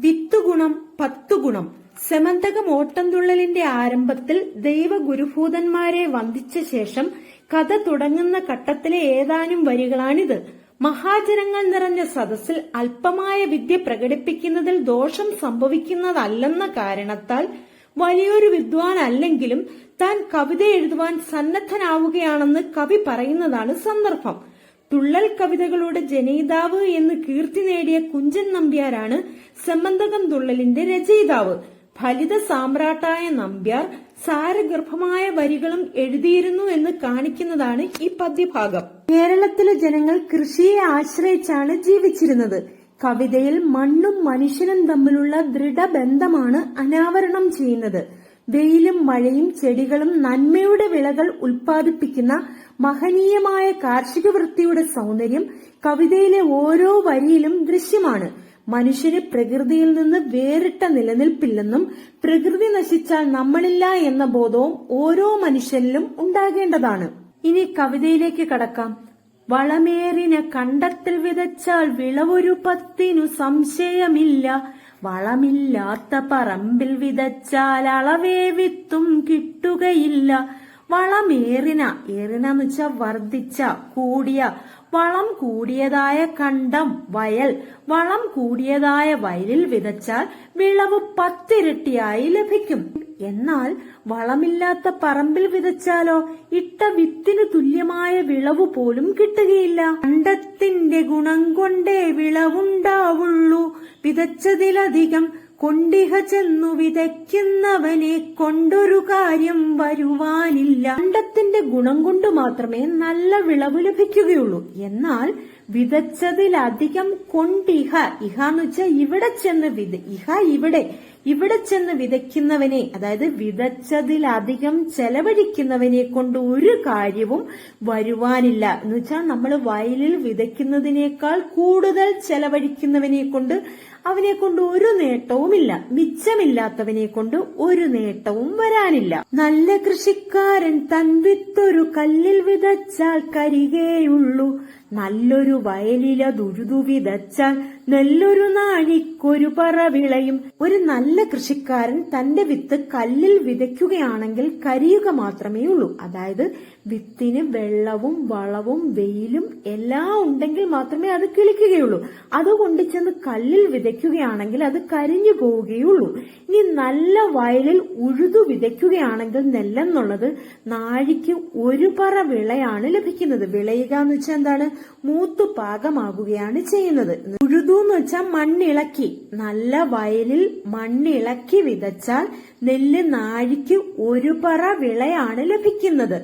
വിത്തുഗുണം പത്തുഗുണം. സെമന്തകം ഓട്ടംതുള്ളലിന്റെ ആരംഭത്തിൽ ദൈവഗുരുഭൂതന്മാരെ വന്ദിച്ച ശേഷം കഥ തുടങ്ങുന്ന ഘട്ടത്തിലെ ഏതാനും വരികളാണിത്. മഹാജനങ്ങൾ നിറഞ്ഞ സദസ്സിൽ അല്പമായ വിദ്യ പ്രകടിപ്പിക്കുന്നതിൽ ദോഷം സംഭവിക്കുന്നതല്ലെന്ന കാരണത്താൽ വലിയൊരു വിദ്വാൻ അല്ലെങ്കിലും താൻ കവിത എഴുതുവാൻ സന്നദ്ധനാവുകയാണെന്ന് കവി പറയുന്നതാണ് സന്ദർഭം. തുള്ളൽ കവിതകളുടെ ജനയിതാവ് എന്ന് കീർത്തി നേടിയ കുഞ്ചൻ നമ്പ്യാരാണ് സമ്മന്തകം തുള്ളലിന്റെ രചയിതാവ്. ഫലിത സാമ്രാട്ടായ നമ്പ്യാർ സാരഗർഭമായ വരികളും എഴുതിയിരുന്നു എന്ന് കാണിക്കുന്നതാണ് ഈ പദ്യഭാഗം. കേരളത്തിലെ ജനങ്ങൾ കൃഷിയെ ആശ്രയിച്ചാണ് ജീവിച്ചിരുന്നത്. കവിതയിൽ മണ്ണും മനുഷ്യനും തമ്മിലുള്ള ദൃഢബന്ധമാണ് അനാവരണം ചെയ്യുന്നത്. വെയിലും മഴയും ചെടികളും നന്മയുടെ വിളകൾ ഉൽപ്പാദിപ്പിക്കുന്ന മഹനീയമായ കാർഷിക വൃത്തിയുടെ സൗന്ദര്യം കവിതയിലെ ഓരോ വരിയിലും ദൃശ്യമാണ്. മനുഷ്യന് പ്രകൃതിയിൽ നിന്ന് വേറിട്ട നിലനിൽപ്പില്ലെന്നും പ്രകൃതി നശിച്ചാൽ നമ്മളില്ല എന്ന ബോധവും ഓരോ മനുഷ്യനിലും ഉണ്ടാകേണ്ടതാണ്. ഇനി കവിതയിലേക്ക് കടക്കാം. വളമേറിന കണ്ടത്തിൽ വിതച്ചാൽ വിളവൊരു പത്തിനു സംശയമില്ല. വളമില്ലാത്ത പറമ്പിൽ വിതച്ചാൽ അളവേ വിത്തും കിട്ടുകയില്ല. വളമേറിന. ഏറിനെന്ന് വെച്ചാൽ വർദ്ധിച്ച കൂടിയ. വളം കൂടിയതായ കണ്ടം വയൽ. വളം കൂടിയതായ വയലിൽ വിതച്ചാൽ വിളവ് പത്തിരട്ടിയായി ലഭിക്കും. എന്നാൽ വളമില്ലാത്ത പറമ്പിൽ വിതച്ചാലോ? ഇട്ട വിത്തിന് തുല്യമായ വിളവ് പോലും കിട്ടുകയില്ല. കണ്ടത്തിന്റെ ഗുണം കൊണ്ടേ വിളവുണ്ടാവുള്ളൂ. വിതച്ചതിലധികം കൊണ്ടിഹ ചെന്നു വിതയ്ക്കുന്നവനെ കൊണ്ടൊരു കാര്യം വരുവാനില്ല. കണ്ടത്തിന്റെ ഗുണം കൊണ്ട് മാത്രമേ നല്ല വിളവ് ലഭിക്കുകയുള്ളൂ. എന്നാൽ വിതച്ചതിലധികം കൊണ്ടിഹ. ഇഹ എന്ന് വെച്ചാൽ ഇവിടെ ചെന്ന് വിത ഇഹ ഇവിടെ ഇവിടെ ചെന്ന് വിതയ്ക്കുന്നവനെ അതായത് വിതച്ചതിലധികം ചെലവഴിക്കുന്നവനെ കൊണ്ട് ഒരു കാര്യവും വരുവാനില്ല. എന്ന് വെച്ചാൽ നമ്മൾ വയലിൽ വിതയ്ക്കുന്നതിനേക്കാൾ കൂടുതൽ ചെലവഴിക്കുന്നവനെ കൊണ്ട് അവനെ കൊണ്ട് ഒരു നേട്ടവുമില്ല. മിച്ചമില്ലാത്തവനെ കൊണ്ട് ഒരു നേട്ടവും വരാനില്ല. നല്ല കൃഷിക്കാരൻ തൻ വിത്തൊരു കല്ലിൽ വിതച്ചാൽ കരികേയുള്ളൂ. നല്ലൊരു വയലില ദുരുതു വിതച്ചാൽ നല്ലൊരു നാഴിക്കൊരു പറ വിളയും ഒരു നല്ല കൃഷിക്കാരൻ തന്റെ വിത്ത് കല്ലിൽ വിതയ്ക്കുകയാണെങ്കിൽ കരിയുക മാത്രമേ ഉള്ളൂ അതായത് വിത്തിന് വെള്ളവും വളവും വെയിലും എല്ലാം ഉണ്ടെങ്കിൽ മാത്രമേ അത് കിളിക്കുകയുള്ളൂ. അതുകൊണ്ട് ചെന്ന് കല്ലിൽ വിതയ്ക്കുകയാണെങ്കിൽ അത് കരിഞ്ഞു പോവുകയുള്ളൂ. ഇനി നല്ല വയലിൽ ഉഴുതു വിതയ്ക്കുകയാണെങ്കിൽ നെല്ലെന്നുള്ളത് നാഴിക്ക് ഒരു പറ വിളയാണ് ലഭിക്കുന്നത്. വിളയുക എന്ന് വെച്ചാൽ എന്താണ്? മൂത്തു പാകമാകുകയാണ് ചെയ്യുന്നത്. ഉഴുതു എന്ന് വെച്ചാൽ മണ്ണിളക്കി. നല്ല വയലിൽ മണ്ണിളക്കി വിതച്ചാൽ നെല്ല് നാഴിക്ക് ഒരു പറ വിളയാണ് ലഭിക്കുന്നത്.